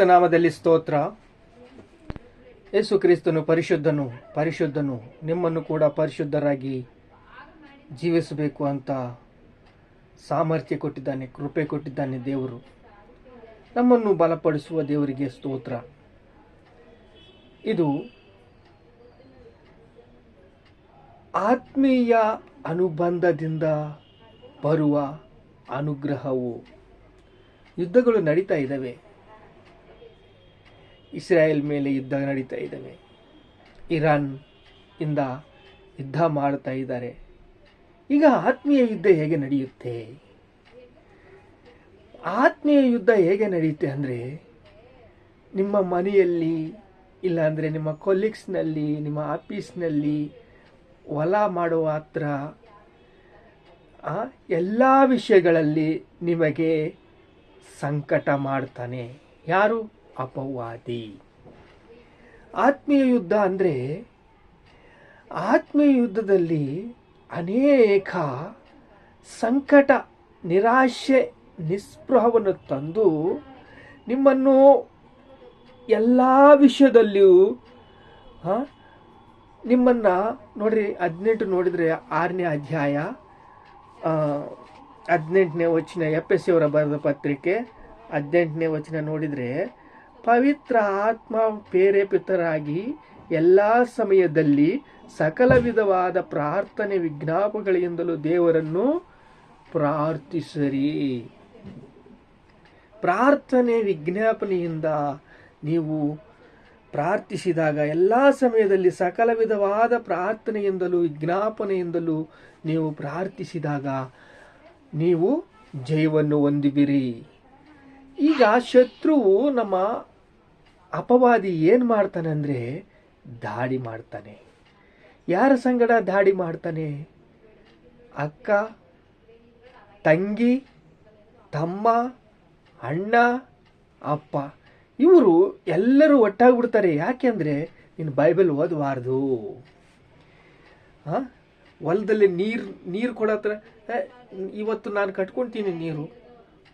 ಕರ್ತನಾಮದಲ್ಲಿ ಸ್ತೋತ್ರ. ಯೇಸು ಕ್ರಿಸ್ತನು ಪರಿಶುದ್ಧನು ಪರಿಶುದ್ಧನು, ನಿಮ್ಮನ್ನು ಕೂಡ ಪರಿಶುದ್ಧರಾಗಿ ಜೀವಿಸಬೇಕು ಅಂತ ಸಾಮರ್ಥ್ಯ ಕೊಟ್ಟಿದ್ದಾನೆ, ಕೃಪೆ ಕೊಟ್ಟಿದ್ದಾನೆ ದೇವರು. ನಮ್ಮನ್ನು ಬಲಪಡಿಸುವ ದೇವರಿಗೆ ಸ್ತೋತ್ರ. ಇದು ಆತ್ಮೀಯ ಅನುಬಂಧದಿಂದ ಬರುವ ಅನುಗ್ರಹವು. ಯುದ್ಧಗಳು ನಡೀತಾ ಇದ್ದಾವೆ. ಇಸ್ರಾಯೇಲ್ ಮೇಲೆ ಯುದ್ಧ ನಡೀತಾ ಇದ್ದಾವೆ ಇರಾನ್ ಇಂದ ಯುದ್ಧ ಮಾಡ್ತಾ ಇದ್ದಾರೆ. ಈಗ ಆತ್ಮೀಯ ಯುದ್ಧ ಹೇಗೆ ನಡೆಯುತ್ತೆ? ಆತ್ಮೀಯ ಯುದ್ಧ ಹೇಗೆ ನಡೆಯುತ್ತೆ ಅಂದರೆ, ನಿಮ್ಮ ಮನೆಯಲ್ಲಿ ಇಲ್ಲಾಂದರೆ ನಿಮ್ಮ ಕೊಲೀಗ್ಸ್ನಲ್ಲಿ ನಿಮ್ಮ ಆಫೀಸ್ನಲ್ಲಿ ಹೊಲ ಮಾಡುವ ಹತ್ರ ಎಲ್ಲ ವಿಷಯಗಳಲ್ಲಿ ನಿಮಗೆ ಸಂಕಟ ಮಾಡ್ತಾನೆ. ಯಾರು? ಅಪವಾದಿ. ಆತ್ಮೀಯ ಯುದ್ಧ ಅಂದರೆ ಆತ್ಮೀಯ ಯುದ್ಧದಲ್ಲಿ ಅನೇಕ ಸಂಕಟ, ನಿರಾಶೆ, ನಿಸ್ಪೃಹವನ್ನು ತಂದು ನಿಮ್ಮನ್ನು ಎಲ್ಲ ವಿಷಯದಲ್ಲಿಯೂ ನಿಮ್ಮನ್ನ ನೋಡ್ರಿ ಹದಿನೆಂಟು ನೋಡಿದರೆ ಆರನೇ ಅಧ್ಯಾಯ ಹದಿನೆಂಟನೇ ವಚನ ಎಫ್ ಎಸ್ ಬರೆದ ಪತ್ರಿಕೆ ಹದಿನೆಂಟನೇ ವಚನ ನೋಡಿದರೆ ಪವಿತ್ರ ಆತ್ಮ ಪ್ರೇರೇಪಿತರಾಗಿ ಎಲ್ಲ ಸಮಯದಲ್ಲಿ ಸಕಲ ವಿಧವಾದ ಪ್ರಾರ್ಥನೆ ವಿಜ್ಞಾಪಗಳಿಂದಲೂ ದೇವರನ್ನು ಪ್ರಾರ್ಥಿಸರಿ. ಪ್ರಾರ್ಥನೆ ವಿಜ್ಞಾಪನೆಯಿಂದ ನೀವು ಪ್ರಾರ್ಥಿಸಿದಾಗ ಎಲ್ಲ ಸಮಯದಲ್ಲಿ ಸಕಲ ವಿಧವಾದ ಪ್ರಾರ್ಥನೆಯಿಂದಲೂ ವಿಜ್ಞಾಪನೆಯಿಂದಲೂ ನೀವು ಪ್ರಾರ್ಥಿಸಿದಾಗ ನೀವು ಜಯವನ್ನು ಹೊಂದಿಬಿರಿ ಈಗ ಶತ್ರುವು ನಮ್ಮ ಅಪವಾದಿ ಏನು ಮಾಡ್ತಾನೆ ಅಂದರೆ ದಾಳಿ ಮಾಡ್ತಾನೆ. ಯಾರ ಸಂಗಡ ದಾಡಿ ಮಾಡ್ತಾನೆ? ಅಕ್ಕ ತಂಗಿ ತಮ್ಮ ಅಣ್ಣ ಅಪ್ಪ. ಇವರು ಎಲ್ಲರೂ ಒಟ್ಟಾಗ್ಬಿಡ್ತಾರೆ. ಯಾಕೆಂದರೆ ನೀನು ಬೈಬಲ್ ಓದಬಾರ್ದು. ಹಾಂ? ಹೊಲದಲ್ಲಿ ನೀರು ನೀರು ಕೊಡತ್ರ "ಏ, ಇವತ್ತು ನಾನು ಕಟ್ಕೊತೀನಿ ನೀರು.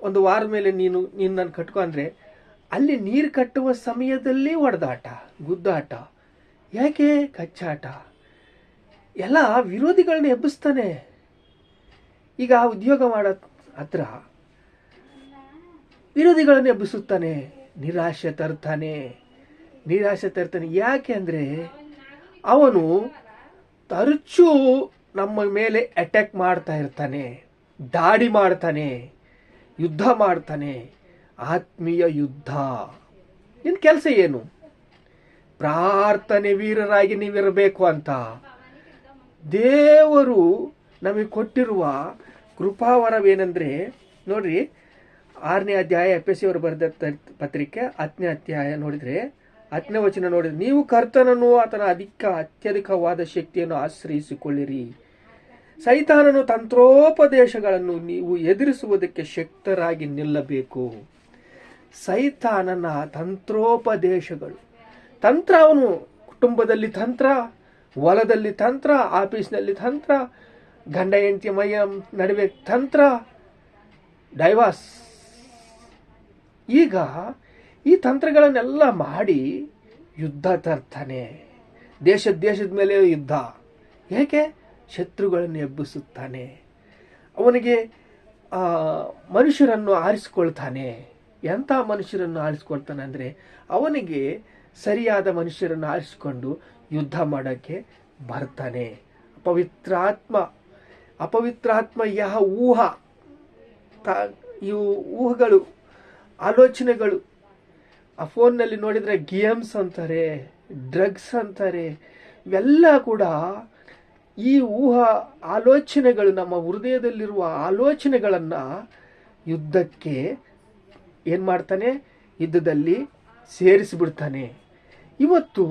ಒಂದು ವಾರದ ಮೇಲೆ ನೀನು ನೀನು ನಾನು ಕಟ್ಕೊಂಡ್ರೆ ಅಲ್ಲಿ ನೀರು ಕಟ್ಟುವ ಸಮಯದಲ್ಲಿ ಒಡೆದಾಟ, ಗುದ್ದಾಟ. ಯಾಕೆ ಕಚ್ಚಾಟ? ಎಲ್ಲ ವಿರೋಧಿಗಳನ್ನ ಎಬ್ಬಿಸ್ತಾನೆ. ಈಗ ಉದ್ಯೋಗ ಮಾಡೋ ಹತ್ರ ವಿರೋಧಿಗಳನ್ನ ಎಬ್ಬಿಸುತ್ತಾನೆ. ನಿರಾಶೆ ತರ್ತಾನೆ. ನಿರಾಶೆ ತರ್ತಾನೆ. ಯಾಕೆ ಅಂದರೆ ಅವನು ತರಚು ನಮ್ಮ ಮೇಲೆ ಅಟ್ಯಾಕ್ ಮಾಡ್ತಾ ಇರ್ತಾನೆ. ದಾಡಿ ಮಾಡ್ತಾನೆ. ಯುದ್ಧ ಮಾಡ್ತಾನೆ. ಆತ್ಮೀಯ ಯುದ್ಧ ನಿನ್ನ ಕೆಲಸ ಏನು? ಪ್ರಾರ್ಥನೆ ವೀರರಾಗಿ ನೀವಿರಬೇಕು ಅಂತ. ದೇವರು ನಮಗೆ ಕೊಟ್ಟಿರುವ ಕೃಪಾವರವೇನೆಂದರೆ, ನೋಡ್ರಿ, ಆರನೇ ಅಧ್ಯಾಯ ಎಫ್ ಎಸ್ ಅವರು ಬರೆದ ಪತ್ರಿಕೆ, ಹತ್ತನೇ ಅಧ್ಯಾಯ ನೋಡಿದರೆ, ಹತ್ತನೇ ವಚನ ನೋಡಿದ್ರೆ, ನೀವು ಕರ್ತನನ್ನು ಆತನ ಅಧಿಕ ಅತ್ಯಧಿಕವಾದ ಶಕ್ತಿಯನ್ನು ಆಶ್ರಯಿಸಿಕೊಳ್ಳಿರಿ. ಸೈತಾನನು ತಂತ್ರೋಪದೇಶಗಳನ್ನು ನೀವು ಎದುರಿಸುವುದಕ್ಕೆ ಶಕ್ತರಾಗಿ ನಿಲ್ಲಬೇಕು. ಸೈತಾನನ ತಂತ್ರೋಪದೇಶಗಳು. ತಂತ್ರ ಅವನು ಕುಟುಂಬದಲ್ಲಿ ತಂತ್ರ, ಹೊಲದಲ್ಲಿ ತಂತ್ರ, ಆಫೀಸ್ನಲ್ಲಿ ತಂತ್ರ, ಗಂಡ, ಹೆಂಡತಿ, ಮೈಯ ನಡುವೆ ತಂತ್ರ ಡೈವಾಸ್ ಈಗ ಈ ತಂತ್ರಗಳನ್ನೆಲ್ಲ ಮಾಡಿ ಯುದ್ಧ ತರ್ತಾನೆ. ದೇಶ ದೇಶದ ಮೇಲೆ ಯುದ್ಧ. ಏಕೆ? ಶತ್ರುಗಳನ್ನು ಎಬ್ಬಿಸುತ್ತಾನೆ. ಅವನಿಗೆ ಮನುಷ್ಯರನ್ನು ಆರಿಸಿಕೊಳ್ತಾನೆ. ಎಂಥ ಮನುಷ್ಯರನ್ನು ಆರಿಸ್ಕೊಳ್ತಾನೆ ಅಂದರೆ ಅವನಿಗೆ ಸರಿಯಾದ ಮನುಷ್ಯರನ್ನು ಆರಿಸಿಕೊಂಡು ಯುದ್ಧ ಮಾಡೋಕ್ಕೆ ಬರ್ತಾನೆ. ಅಪವಿತ್ರಾತ್ಮ ಅಪವಿತ್ರಾತ್ಮ ಯಹ ಊಹ. ತ, ಇವು ಊಹಗಳು, ಆಲೋಚನೆಗಳು. ಆ ಫೋನ್ನಲ್ಲಿ ನೋಡಿದರೆ ಗೇಮ್ಸ್ ಅಂತಾರೆ, ಡ್ರಗ್ಸ್ ಅಂತಾರೆ, ಇವೆಲ್ಲ ಕೂಡ ಈ ಊಹ ಆಲೋಚನೆಗಳು, ನಮ್ಮ ಹೃದಯದಲ್ಲಿರುವ ಆಲೋಚನೆಗಳನ್ನು ಯುದ್ಧಕ್ಕೆ ಏನು ಮಾಡ್ತಾನೆ? ಯುದ್ಧದಲ್ಲಿ ಸೇರಿಸಿಬಿಡ್ತಾನೆ. ಇವತ್ತು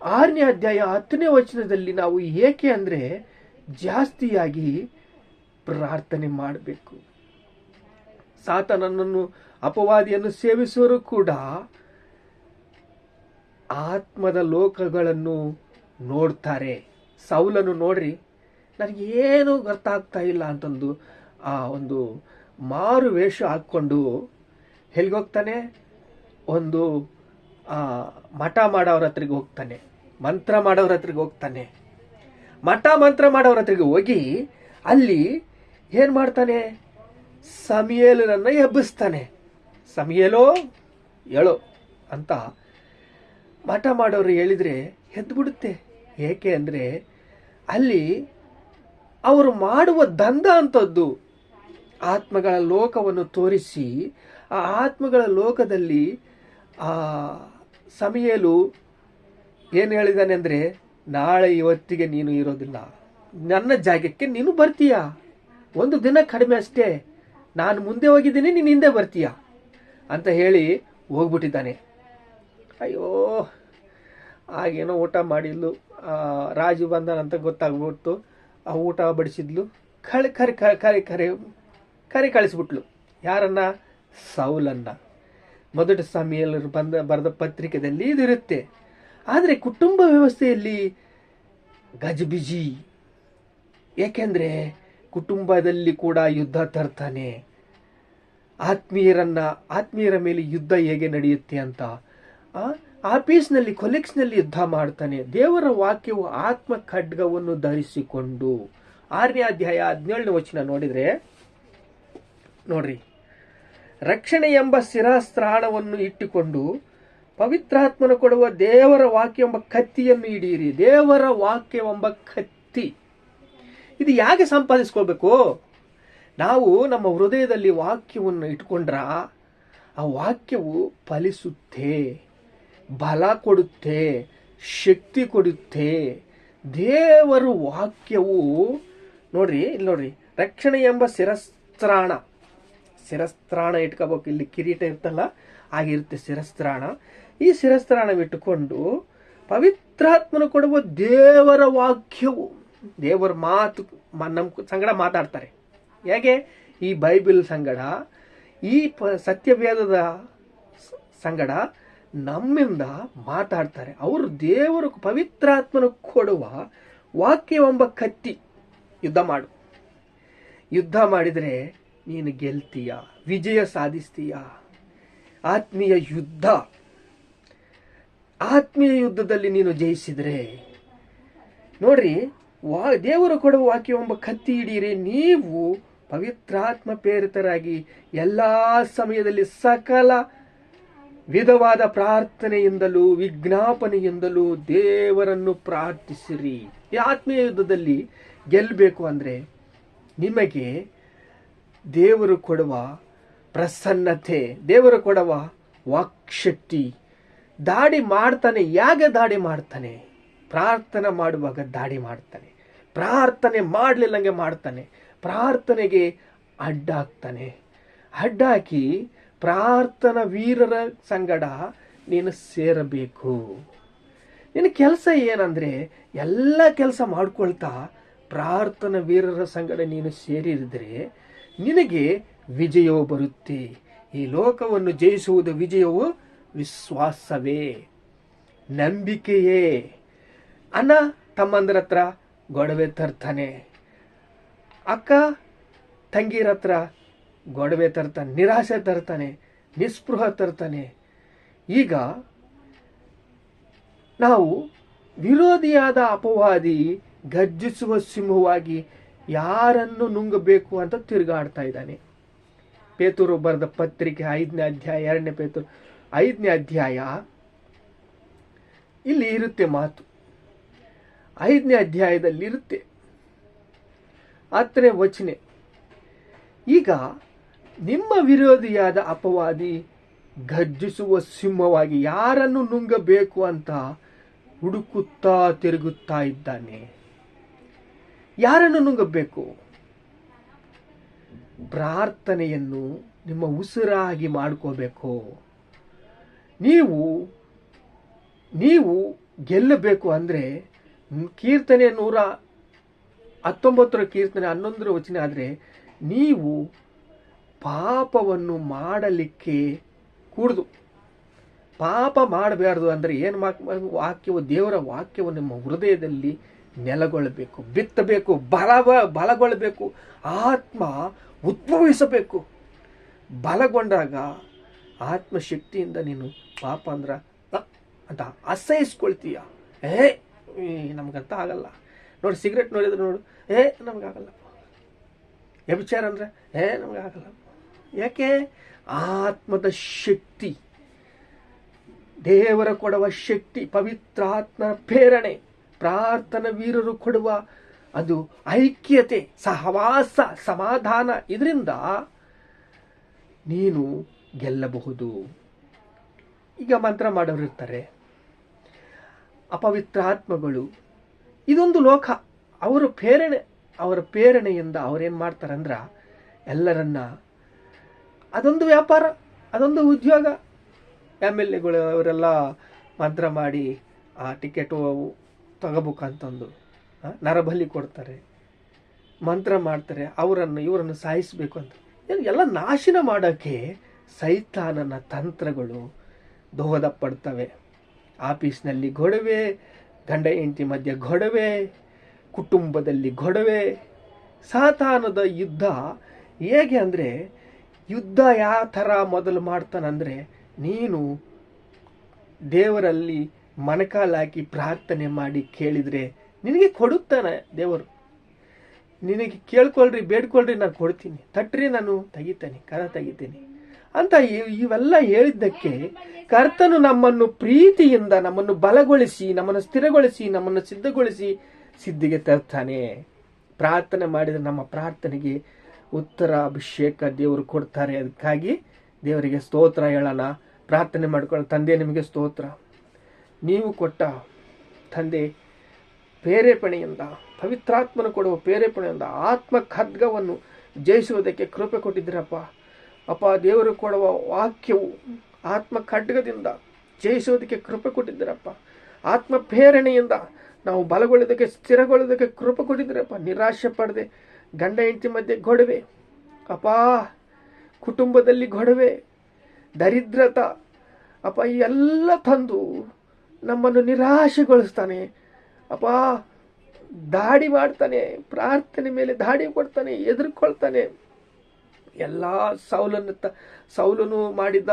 ಆರನೇ ಅಧ್ಯಾಯ ಹತ್ತನೇ ವಚನದಲ್ಲಿ ನಾವು ಏಕೆ ಅಂದರೆ ಜಾಸ್ತಿಯಾಗಿ ಪ್ರಾರ್ಥನೆ ಮಾಡಬೇಕು. ಸಾತನನ್ನು ಅಪವಾದಿಯನ್ನು ಸೇವಿಸುವರು ಕೂಡ ಆತ್ಮದ ಲೋಕಗಳನ್ನು ನೋಡ್ತಾರೆ. ಸೌಲನ್ನು ನೋಡ್ರಿ, ನನಗೇನು ಅರ್ಥ ಆಗ್ತಾ ಇಲ್ಲ ಅಂತಂದು ಆ ಒಂದು ಮಾರು ವೇಷ ಹಾಕ್ಕೊಂಡು ಎಲ್ಲಿಗೋಗ್ತಾನೆ? ಒಂದು ಆ, ಮಠ ಮಾಡೋರ ಹತ್ರಿಗೆ ಹೋಗ್ತಾನೆ. ಮಂತ್ರ ಮಾಡೋರ ಹತ್ರಿಗೆ ಹೋಗ್ತಾನೆ. ಮಠ ಮಂತ್ರ ಮಾಡೋರ ಹತ್ರಿಗೆ ಹೋಗಿ ಅಲ್ಲಿ ಏನು ಮಾಡ್ತಾನೆ? ಸಮಿಯೇಲನನ್ನು ಎಬ್ಬಿಸ್ತಾನೆ. ಸಮಿಯೇಲೋ ಹೇಳೋ ಅಂತ ಮಠ ಮಾಡೋರು ಹೇಳಿದರೆ ಎದ್ಬಿಡುತ್ತೆ. ಏಕೆ ಅಂದರೆ ಅಲ್ಲಿ ಅವರು ಮಾಡುವ ದಂಧ ಅಂಥದ್ದು. ಆತ್ಮಗಳ ಲೋಕವನ್ನು ತೋರಿಸಿ ಆ ಆತ್ಮಗಳ ಲೋಕದಲ್ಲಿ ಆ ಸಮಯಲು ಏನು ಹೇಳಿದಾನೆ ಅಂದರೆ, ನಾಳೆ ಇವತ್ತಿಗೆ ನೀನು ಇರೋದಿಲ್ಲ. ನನ್ನ ಜಾಗಕ್ಕೆ ನೀನು ಬರ್ತೀಯ. ಒಂದು ದಿನ ಕಡಿಮೆ ಅಷ್ಟೇ. ನಾನು ಮುಂದೆ ಹೋಗಿದ್ದೀನಿ, ನೀನು ಹಿಂದೆ ಬರ್ತೀಯ ಅಂತ ಹೇಳಿ ಹೋಗ್ಬಿಟ್ಟಿದ್ದಾನೆ. ಅಯ್ಯೋ ಆಗೇನೋ ಊಟ ಮಾಡಿದ್ಲು. ರಾಜು ಬಂದನಂತ ಗೊತ್ತಾಗ್ಬಿಟ್ಟು ಆ ಊಟ ಬಡಿಸಿದ್ಲು. ಕಳೆ ಕರೆ ಕರೆ ಕರೆ ಕರೆ ಕರೆ ಕಳಿಸ್ಬಿಟ್ಲು. ಯಾರನ್ನ? ಸೌಲನ್ನ. ಮೊದಲ ಸಮಯಲ್ಲರು ಬಂದ, ಬರೆದ ಪತ್ರಿಕೆಯಲ್ಲಿ ಇದಿರುತ್ತೆ ಆದರೆ ಕುಟುಂಬ ವ್ಯವಸ್ಥೆಯಲ್ಲಿ ಗಜಬಿಜಿ. ಏಕೆಂದರೆ ಕುಟುಂಬದಲ್ಲಿ ಕೂಡ ಯುದ್ಧ ತರ್ತಾನೆ. ಆತ್ಮೀಯರನ್ನು, ಆತ್ಮೀಯರ ಮೇಲೆ ಯುದ್ಧ ಹೇಗೆ ನಡೆಯುತ್ತೆ ಅಂತ. ಆಫೀಸ್ನಲ್ಲಿ, ಕೊಲೆಕ್ಸ್ನಲ್ಲಿ ಯುದ್ಧ ಮಾಡ್ತಾನೆ. ದೇವರ ವಾಕ್ಯವು ಆತ್ಮ ಖಡ್ಗವನ್ನು ಧರಿಸಿಕೊಂಡು. ಆರನೇ ಅಧ್ಯಾಯ ಹದಿನೇಳನೇ ವಚನ ನೋಡಿದರೆ, ನೋಡ್ರಿ. ರಕ್ಷಣೆ ಎಂಬ ಶಿರಾಸ್ತ್ರಾಣವನ್ನು ಇಟ್ಟುಕೊಂಡು ಪವಿತ್ರಾತ್ಮನ ಕೊಡುವ ದೇವರ ವಾಕ್ಯ ಎಂಬ ಕತ್ತಿಯನ್ನು ಹಿಡಿಯಿರಿ. ದೇವರ ವಾಕ್ಯವೆಂಬ ಕತ್ತಿ. ಇದು ಹೇಗೆ ಸಂಪಾದಿಸ್ಕೊಳ್ಬೇಕು? ನಾವು ನಮ್ಮ ಹೃದಯದಲ್ಲಿ ವಾಕ್ಯವನ್ನು ಇಟ್ಕೊಂಡ್ರ ಆ ವಾಕ್ಯವು ಫಲಿಸುತ್ತೆ, ಬಲ ಕೊಡುತ್ತೆ, ಶಕ್ತಿ ಕೊಡುತ್ತೆ. ದೇವರು ವಾಕ್ಯವು ನೋಡ್ರಿ, ಇಲ್ಲಿ ನೋಡ್ರಿ, ರಕ್ಷಣೆ ಎಂಬ ಶಿರಸ್ತ್ರಾಣ. ಶಿರಸ್ತ್ರಾಣ ಇಟ್ಕೋಬೇಕು. ಇಲ್ಲಿ ಕಿರೀಟ ಇರ್ತಲ್ಲ, ಆಗಿರುತ್ತೆ ಶಿರಸ್ತ್ರಾಣ. ಈ ಶಿರಸ್ತ್ರಾಣವಿಟ್ಟುಕೊಂಡು ಪವಿತ್ರಾತ್ಮನ ಕೊಡುವ ದೇವರ ವಾಕ್ಯವು, ದೇವರ ಮಾತು ನಮ್ಮ ಸಂಗಡ ಮಾತಾಡ್ತಾರೆ. ಹೇಗೆ? ಈ ಬೈಬಲ್ ಸಂಗಡ, ಈ ಪ, ಸತ್ಯವೇದದ ಸಂಗಡ ನಮ್ಮಿಂದ ಮಾತಾಡ್ತಾರೆ. ಅವರು ದೇವರು ಪವಿತ್ರಾತ್ಮನ ಕೊಡುವ ವಾಕ್ಯವೆಂಬ ಕತ್ತಿ ಯುದ್ಧ ಮಾಡು. ಯುದ್ಧ ಮಾಡಿದರೆ ನೀನು ಗೆಲ್ತೀಯ, ವಿಜಯ ಸಾಧಿಸ್ತೀಯ. ಆತ್ಮೀಯ ಯುದ್ಧ. ಆತ್ಮೀಯ ಯುದ್ಧದಲ್ಲಿ ನೀನು ಜಯಿಸಿದರೆ, ನೋಡ್ರಿ, ವಾ, ದೇವರು ಕೊಡುವ ವಾಕ್ಯವೆಂಬ ಕತ್ತಿ ಹಿಡಿಯಿರಿ. ನೀವು ಪವಿತ್ರಾತ್ಮ ಪ್ರೇರಿತರಾಗಿ ಎಲ್ಲ ಸಮಯದಲ್ಲಿ ಸಕಲ ವಿಧವಾದ ಪ್ರಾರ್ಥನೆಯಿಂದಲೂ, ವಿಜ್ಞಾಪನೆಯಿಂದಲೂ ದೇವರನ್ನು ಪ್ರಾರ್ಥಿಸಿರಿ. ಈ ಆತ್ಮೀಯ ಯುದ್ಧದಲ್ಲಿ ಗೆಲ್ಲಬೇಕು ಅಂದರೆ ನಿಮಗೆ ದೇವರು ಕೊಡುವ ಪ್ರಸನ್ನತೆ, ದೇವರು ಕೊಡುವ ವಾಕ್ಶಕ್ತಿ. ದಾಡಿ ಮಾಡ್ತಾನೆ ಯಾಕೆ ದಾಡಿ ಮಾಡ್ತಾನೆ? ಪ್ರಾರ್ಥನೆ ಮಾಡುವಾಗ ದಾಡಿ ಮಾಡ್ತಾನೆ. ಪ್ರಾರ್ಥನೆ ಮಾಡಲಿಲ್ಲಂಗೆ ಮಾಡ್ತಾನೆ. ಪ್ರಾರ್ಥನೆಗೆ ಅಡ್ಡಾಕ್ತಾನೆ. ಅಡ್ಡಾಕಿ ಪ್ರಾರ್ಥನಾ ವೀರರ ಸಂಗಡ ನೀನು ಸೇರಬೇಕು. ನಿನ್ನ ಕೆಲಸ ಏನಂದ್ರೆ ಎಲ್ಲ ಕೆಲಸ ಮಾಡ್ಕೊಳ್ತಾ ಪ್ರಾರ್ಥನಾ ವೀರರ ಸಂಗಡ ನೀನು ಸೇರಿದರೆ ನಿನಗೆ ವಿಜಯವು ಬರುತ್ತೆ. ಈ ಲೋಕವನ್ನು ಜಯಿಸುವುದು ವಿಜಯವು ವಿಶ್ವಾಸವೇ. ನಂಬಿಕೆಯೇ. ಅಣ್ಣ, ತಮ್ಮಂದ್ರ ಹತ್ರ ಗೊಡವೆ ತರ್ತಾನೆ. ಅಕ್ಕ, ತಂಗಿರ ಹತ್ರ ಗೊಡವೆ ತರ್ತಾನೆ ನಿರಾಶೆ ತರ್ತಾನೆ, ನಿಸ್ಪೃಹ ತರ್ತಾನೆ. ಈಗ ನಾವು ವಿರೋಧಿಯಾದ ಅಪವಾದಿ ಗರ್ಜಿಸುವ ಸಿಂಹವಾಗಿ ಯಾರನ್ನು ನುಂಗಬೇಕು ಅಂತ ತಿರುಗಾಡ್ತಾ ಇದ್ದಾನೆ. ಪೇತೂರು ಬರೆದ ಪತ್ರಿಕೆ ಐದನೇ ಅಧ್ಯಾಯ, ಎರಡನೇ ಪೇತೂರು, ಐದನೇ ಅಧ್ಯಾಯ. ಇಲ್ಲಿ ಇರುತ್ತೆ ಮಾತು. ಐದನೇ ಅಧ್ಯಾಯದಲ್ಲಿ ಇರುತ್ತೆ. ಹತ್ತನೇ ವಚನೆ. ಈಗ ನಿಮ್ಮ ವಿರೋಧಿಯಾದ ಅಪವಾದಿ ಗರ್ಜಿಸುವ ಸಿಂಹವಾಗಿ ಯಾರನ್ನು ನುಂಗಬೇಕು ಅಂತ ಹುಡುಕುತ್ತಾ ತಿರುಗುತ್ತಾ ಇದ್ದಾನೆ. ಯಾರನ್ನು ನುಂಗಬೇಕು? ಪ್ರಾರ್ಥನೆಯನ್ನು ನಿಮ್ಮ ಉಸಿರಾಗಿ ಮಾಡ್ಕೋಬೇಕು. ನೀವು ನೀವು ಗೆಲ್ಲಬೇಕು ಅಂದರೆ, ಕೀರ್ತನೆ ನೂರ ಹತ್ತೊಂಬತ್ತರ ಕೀರ್ತನೆ ಹನ್ನೊಂದರ ವಚನ ಆದರೆ, ನೀವು ಪಾಪವನ್ನು ಮಾಡಲಿಕ್ಕೆ ಕೂಡದು. ಪಾಪ ಮಾಡಬಾರ್ದು ಅಂದರೆ ಏನು ವಾಕ್ಯವು, ದೇವರ ವಾಕ್ಯವು ನಿಮ್ಮ ಹೃದಯದಲ್ಲಿ ನೆಲೆಗೊಳ್ಳಬೇಕು, ಬಿತ್ತಬೇಕು ಬಲ ಬಲಗೊಳ್ಳಬೇಕು, ಆತ್ಮ ಉದ್ಭವಿಸಬೇಕು. ಬಲಗೊಂಡಾಗ ಆತ್ಮಶಕ್ತಿಯಿಂದ ನೀನು ಪಾಪ ಅಂದ್ರ ಅಂತ ಅಸಹಿಸ್ಕೊಳ್ತೀಯ. ಏ ನಮಗಂತ ಆಗಲ್ಲ. ನೋಡಿ, ಸಿಗರೆಟ್ ನೋಡಿದ್ರೆ ನೋಡು, ಏ, ನಮಗಾಗಲ್ಲ. ವ್ಯಭಿಚಾರ ಅಂದ್ರೆ, ಏ, ನಮಗಾಗಲ್ಲ. ಯಾಕೆ? ಆತ್ಮದ ಶಕ್ತಿ. ದೇವರ ಕೊಡುವ ಶಕ್ತಿ ಪವಿತ್ರ ಪವಿತ್ರಾತ್ಮನ ಪ್ರೇರಣೆ. ಪ್ರಾರ್ಥನಾ ವೀರರು ಕೊಡುವ ಅದು ಐಕ್ಯತೆ, ಸಹವಾಸ, ಸಮಾಧಾನ ಇದರಿಂದ ನೀನು ಗೆಲ್ಲಬಹುದು. ಈಗ ಮಂತ್ರ ಮಾಡೋರು ಇರ್ತಾರೆ. ಅಪವಿತ್ರ ಆತ್ಮಗಳು. ಇದೊಂದು ಲೋಕ. ಅವರ ಪ್ರೇರಣೆ, ಅವರ ಪ್ರೇರಣೆಯಿಂದ ಅವ್ರೇನು ಮಾಡ್ತಾರಂದ್ರ ಎಲ್ಲರನ್ನ ಅದೊಂದು ವ್ಯಾಪಾರ, ಅದೊಂದು ಉದ್ಯೋಗ. ಎಂ ಎಲ್ ಎಗಳು ಅವರೆಲ್ಲ ಮಂತ್ರ ಮಾಡಿ, ಆ ಟಿಕೆಟು ತಗೋಬೇಕಂತಂದು ನರಬಲಿ ಕೊಡ್ತಾರೆ, ಮಂತ್ರ ಮಾಡ್ತಾರೆ, ಅವರನ್ನು, ಇವರನ್ನು ಸಾಯಿಸಬೇಕು ಅಂತ. ಎಲ್ಲ ನಾಶನ ಮಾಡೋಕ್ಕೆ ಸೈತಾನನ ತಂತ್ರಗಳು ದೋಹದ ಪಡ್ತವೆ. ಆಫೀಸ್ನಲ್ಲಿ ಗೊಡವೆ, ಗಂಡ ಹೆಂಡತಿ ಮಧ್ಯೆ ಗೊಡವೆ, ಕುಟುಂಬದಲ್ಲಿ ಗೊಡವೆ. ಸಾತಾನದ ಯುದ್ಧ ಹೇಗೆ ಅಂದರೆ, ಯುದ್ಧ ಯಾವ ಥರ ಮೊದಲು ಮಾಡ್ತಾನಂದರೆ, ನೀನು ದೇವರಲ್ಲಿ ಮೊಣಕಾಲಾಕಿ ಪ್ರಾರ್ಥನೆ ಮಾಡಿ ಕೇಳಿದರೆ ನಿನಗೆ ಕೊಡುತ್ತಾನೆ ದೇವರು. ನಿನಗೆ ಕೇಳ್ಕೊಳ್ರಿ, ಬೇಡ್ಕೊಳ್ರಿ, ನಾನು ಕೊಡ್ತೀನಿ. ತಟ್ರಿ, ನಾನು ತೆಗಿತೇನೆ, ಕರ ತೆಗಿತೀನಿ. ಅಂತ ಇವೆಲ್ಲ ಹೇಳಿದ್ದಕ್ಕೆ ಕರ್ತನು ನಮ್ಮನ್ನು ಪ್ರೀತಿಯಿಂದ ನಮ್ಮನ್ನು ಬಲಗೊಳಿಸಿ, ನಮ್ಮನ್ನು ಸ್ಥಿರಗೊಳಿಸಿ, ನಮ್ಮನ್ನು ಸಿದ್ಧಗೊಳಿಸಿ ಸಿದ್ಧಿಗೆ ತರ್ತಾನೆ. ಪ್ರಾರ್ಥನೆ ಮಾಡಿದರೆ ನಮ್ಮ ಪ್ರಾರ್ಥನೆಗೆ ಉತ್ತರ, ಅಭಿಷೇಕ ದೇವರು ಕೊಡ್ತಾರೆ. ಅದಕ್ಕಾಗಿ ದೇವರಿಗೆ ಸ್ತೋತ್ರ ಹೇಳೋಣ. ಪ್ರಾರ್ಥನೆ ಮಾಡ್ಕೊಳ್ಳೋ ತಂದೆ ನಿಮಗೆ ಸ್ತೋತ್ರ. ನೀವು ಕೊಟ್ಟ ತಂದೆ ಪ್ರೇರೇಪಣೆಯಿಂದ, ಪವಿತ್ರಾತ್ಮನ ಕೊಡುವ ಪ್ರೇರೇಪಣೆಯಿಂದ ಆತ್ಮ ಖಡ್ಗವನ್ನು ಜಯಿಸುವುದಕ್ಕೆ ಕೃಪೆ ಕೊಟ್ಟಿದ್ದೀರಪ್ಪ. ಅಪ್ಪ, ದೇವರು ಕೊಡುವ ವಾಕ್ಯವು ಆತ್ಮ ಖಡ್ಗದಿಂದ ಜಯಿಸುವುದಕ್ಕೆ ಕೃಪೆ ಕೊಟ್ಟಿದ್ದೀರಪ್ಪ. ಆತ್ಮ ಪ್ರೇರಣೆಯಿಂದ ನಾವು ಬಲಗೊಳ್ಳೋದಕ್ಕೆ ಸ್ಥಿರಗೊಳ್ಳೋದಕ್ಕೆ ಕೃಪೆ ಕೊಟ್ಟಿದ್ದೀರಪ್ಪ. ನಿರಾಶೆ ಪಡದೆ, ಗಂಡ, ಹೆಂಡತಿ ಮಧ್ಯೆ ಗೊಡವೆ. ಅಪ್ಪ, ಕುಟುಂಬದಲ್ಲಿ ಗೊಡವೆ. ದರಿದ್ರತ. ಅಪ್ಪ ಎಲ್ಲ ತಂದು ನಮ್ಮನ್ನು ನಿರಾಶೆಗೊಳಿಸ್ತಾನೆ. ಅಪ್ಪ, ದಾಡಿ ಮಾಡ್ತಾನೆ, ಪ್ರಾರ್ಥನೆ ಮೇಲೆ ದಾಡಿ ಕೊಡ್ತಾನೆ, ಎದುರ್ಕೊಳ್ತಾನೆ. ಎಲ್ಲ ಸೌಲನ್ನು ತ, ಸೌಲನು ಮಾಡಿದ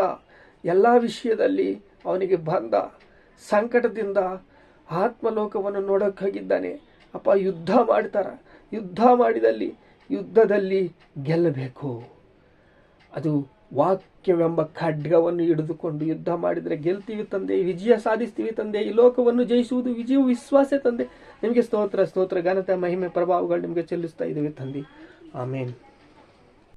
ಎಲ್ಲ ವಿಷಯದಲ್ಲಿ ಅವನಿಗೆ ಬಂದ ಸಂಕಟದಿಂದ ಆತ್ಮಲೋಕವನ್ನು ನೋಡೋಕೆ ಹೋಗಿದ್ದಾನೆ. ಅಪ್ಪ, ಯುದ್ಧ ಮಾಡ್ತಾರ. ಯುದ್ಧ ಮಾಡಿದಲ್ಲಿ, ಯುದ್ಧದಲ್ಲಿ ಗೆಲ್ಲಬೇಕು. ಅದು ವಾಕ್ಯವೆಂಬ ಖಡ್ಗವನ್ನು ಹಿಡಿದುಕೊಂಡು ಯುದ್ಧ ಮಾಡಿದರೆ ಗೆಲ್ತೀವಿ ತಂದೆ, ವಿಜಯ ಸಾಧಿಸ್ತೀವಿ ತಂದೆ, ಈ ಲೋಕವನ್ನು ಜಯಿಸುವುದು ವಿಜಯ ವಿಶ್ವಾಸ ತಂದೆ. ನಿಮಗೆ ಸ್ತೋತ್ರ ಸ್ತೋತ್ರ, ಘನತೆ, ಮಹಿಮೆ, ಪ್ರಭಾವಗಳು ನಿಮಗೆ ಚೆಲ್ಲಿಸ್ತಾ ಇದ್ದೀವಿ ತಂದೆ. ಆಮೇನ್.